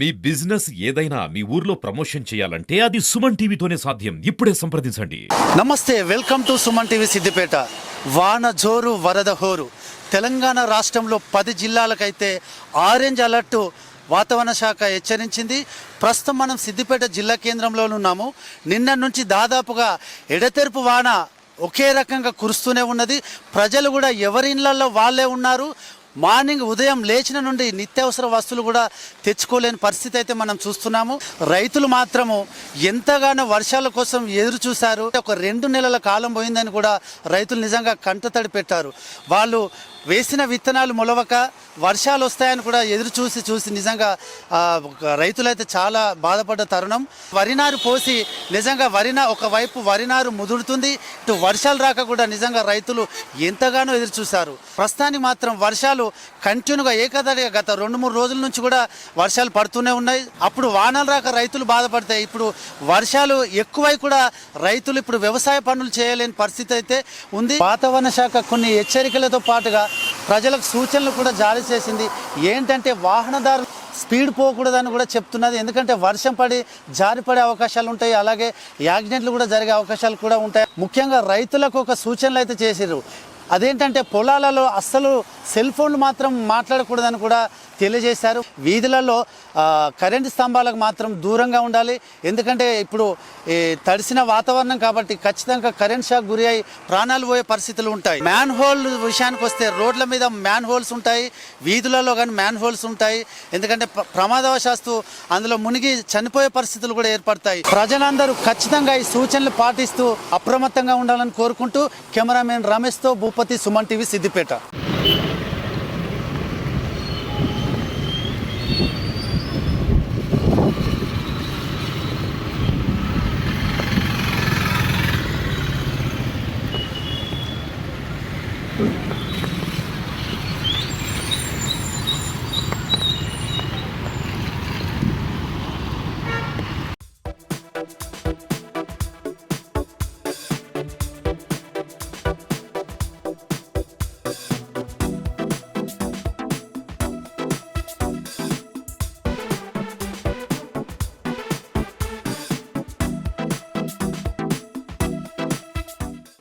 మీ business ఏదైనా మీ ఊర్లో promotion చేయాలంటే అది సుమన్ టీవీతోనే సాధ్యం. ఇప్పుడే సంప్రదించండి. నమస్తే welcome to Suman TV Siddipet. వాన జోరు వరద హోరు తెలంగాణ రాష్ట్రంలో పది జిల్లాలకైతే ఆరెంజ్ అలర్ట్ వాతావరణ శాఖ హెచ్చరించింది. ప్రస్తుతం మనం సిద్దిపేట జిల్లా కేంద్రంలో ఉన్నాము. నిన్న నుంచి దాదాపుగా ఎడతెరుపు వాన ఒకే రకంగా కురుస్తూనే ఉన్నది. ప్రజలు కూడా ఎవరి ఇళ్ళలో వాళ్ళే ఉన్నారు. మార్నింగ్ ఉదయం లేచిన నుండి నిత్యావసర వస్తువులు కూడా తెచ్చుకోలేని పరిస్థితి అయితే మనం చూస్తున్నాము. రైతులు మాత్రము ఎంతగానో వర్షాల కోసం ఎదురు చూశారు. ఒక రెండు నెలల కాలం పోయిందని కూడా రైతులు నిజంగా కంటతడి పెట్టారు. వాళ్ళు వేసిన విత్తనాలు మొలవక వర్షాలు వస్తాయని కూడా ఎదురు చూసి చూసి నిజంగా రైతులైతే చాలా బాధపడ్డ తరుణం. వరినారు పోసి నిజంగా వరిన ఒకవైపు వరినారు ముదురుతుంది ఇటు వర్షాలు రాక కూడా నిజంగా రైతులు ఎంతగానో ఎదురు చూశారు. ప్రస్తుతానికి మాత్రం వర్షాలు కంటిన్యూగా ఏకదడిగా గత రెండు మూడు రోజుల నుంచి కూడా వర్షాలు పడుతూనే ఉన్నాయి. అప్పుడు వానలు రాక రైతులు బాధపడతాయి ఇప్పుడు వర్షాలు ఎక్కువై కూడా రైతులు ఇప్పుడు వ్యవసాయ పనులు చేయలేని పరిస్థితి అయితే ఉంది. వాతావరణ శాఖ కొన్ని హెచ్చరికలతో పాటుగా ప్రజలకు సూచనలు కూడా జారీ చేసింది. ఏంటంటే వాహనదారులు స్పీడ్ పోకూడదని కూడా చెప్తున్నది. ఎందుకంటే వర్షం పడి జారిపడే అవకాశాలు ఉంటాయి. అలాగే యాక్సిడెంట్లు కూడా జరిగే అవకాశాలు కూడా ఉంటాయి. ముఖ్యంగా రైతులకు ఒక సూచనలు అయితే చేసిర్రు. అదేంటంటే పొలాలలో అస్సలు సెల్ ఫోన్లు మాత్రం మాట్లాడకూడదని కూడా తెలియజేశారు. వీధులలో కరెంటు స్తంభాలకు మాత్రం దూరంగా ఉండాలి. ఎందుకంటే ఇప్పుడు ఈ తడిసిన వాతావరణం కాబట్టి ఖచ్చితంగా కరెంట్ షాక్ గురి అయి ప్రాణాలు పోయే పరిస్థితులు ఉంటాయి. మ్యాన్ హోల్ విషయానికి వస్తే రోడ్ల మీద మ్యాన్ హోల్స్ ఉంటాయి. వీధులలో కానీ మ్యాన్ హోల్స్ ఉంటాయి. ఎందుకంటే ప్రమాదవశాస్తు అందులో మునిగి చనిపోయే పరిస్థితులు కూడా ఏర్పడతాయి. ప్రజలందరూ ఖచ్చితంగా ఈ సూచనలు పాటిస్తూ అప్రమత్తంగా ఉండాలని కోరుకుంటూ cameraman రమేష్తో Bhupathi Suman TV Siddipet.